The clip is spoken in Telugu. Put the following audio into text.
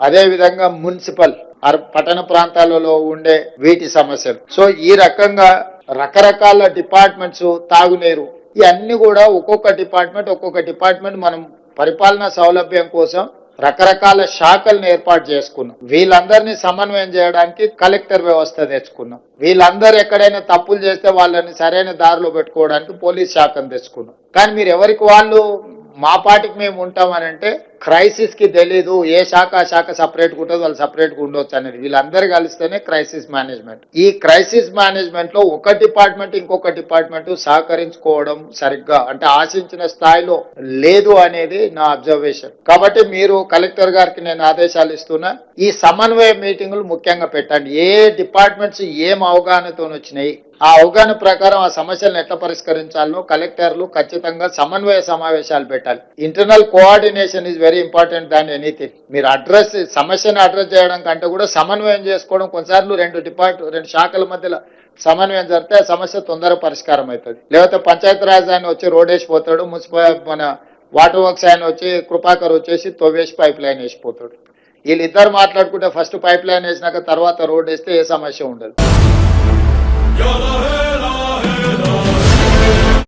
అదేవిధంగా మున్సిపల్ అర్- పట్టణ ప్రాంతాలలో ఉండే వీటి సమస్యలు. సో ఈ రకంగా రకరకాల డిపార్ట్మెంట్స్ తాగునీరు ఇవన్నీ కూడా ఒక్కొక్క డిపార్ట్మెంట్ ఒక్కొక్క డిపార్ట్మెంట్ మనం పరిపాలనా సౌలభ్యం కోసం రకరకాల శాఖలను ఏర్పాటు చేసుకున్నాం. వీళ్ళందరినీ సమన్వయం చేయడానికి కలెక్టర్ వ్యవస్థ తెచ్చుకున్నాం. వీళ్ళందరూ ఎక్కడైనా తప్పులు చేస్తే వాళ్ళని సరైన దారిలో పెట్టుకోవడానికి పోలీస్ శాఖను తెచ్చుకున్నాం. కానీ మీరు ఎవరికి వాళ్ళు మా పాటికి మేము ఉంటామని అంటే క్రైసిస్కి తెలీదు ఏ శాఖ శాఖ సపరేట్గా ఉంటుంది వాళ్ళు సపరేట్గా ఉండొచ్చు అనేది. వీళ్ళందరూ కలిస్తేనే క్రైసిస్ మేనేజ్మెంట్. ఈ క్రైసిస్ మేనేజ్మెంట్లో ఒక డిపార్ట్మెంట్ ఇంకొక డిపార్ట్మెంట్ సహకరించుకోవడం సరిగ్గా అంటే ఆశించిన స్థాయిలో లేదు అనేది నా అబ్జర్వేషన్. కాబట్టి మీరు కలెక్టర్ గారికి నేను ఆదేశాలు ఇస్తున్నా ఈ సమన్వయ మీటింగులు ముఖ్యంగా పెట్టండి. ఏ డిపార్ట్మెంట్స్ ఏం అవగాహనతో వచ్చినాయి ఆ అవగాహన ప్రకారం ఆ సమస్యలను ఎట్లా పరిష్కరించాలో కలెక్టర్లు ఖచ్చితంగా సమన్వయ సమావేశాలు పెట్టాలి. Internal coordination is very important దాని ఎనీథింగ్ మీరు అడ్రస్ సమస్యను అడ్రస్ చేయడం కంటే కూడా సమన్వయం చేసుకోవడం కొన్నిసార్లు రెండు డిపార్ట్ రెండు శాఖల మధ్యలో సమన్వయం జరిగితే ఆ సమస్య తొందరగా పరిష్కారం అవుతుంది. లేకపోతే పంచాయత్ రాజ్ ఆయన వచ్చి రోడ్ వేసిపోతాడు మున్సిపల్ మన వాటర్ వర్క్స్ ఆయన వచ్చి కృపాకర్ వచ్చేసి తవ్వేసి పైప్ లైన్ వేసిపోతాడు వీళ్ళిద్దరు మాట్లాడుకుంటే ఫస్ట్ పైప్ లైన్ వేసినాక తర్వాత రోడ్ వేస్తే ఏ సమస్య ఉండదు. You're the.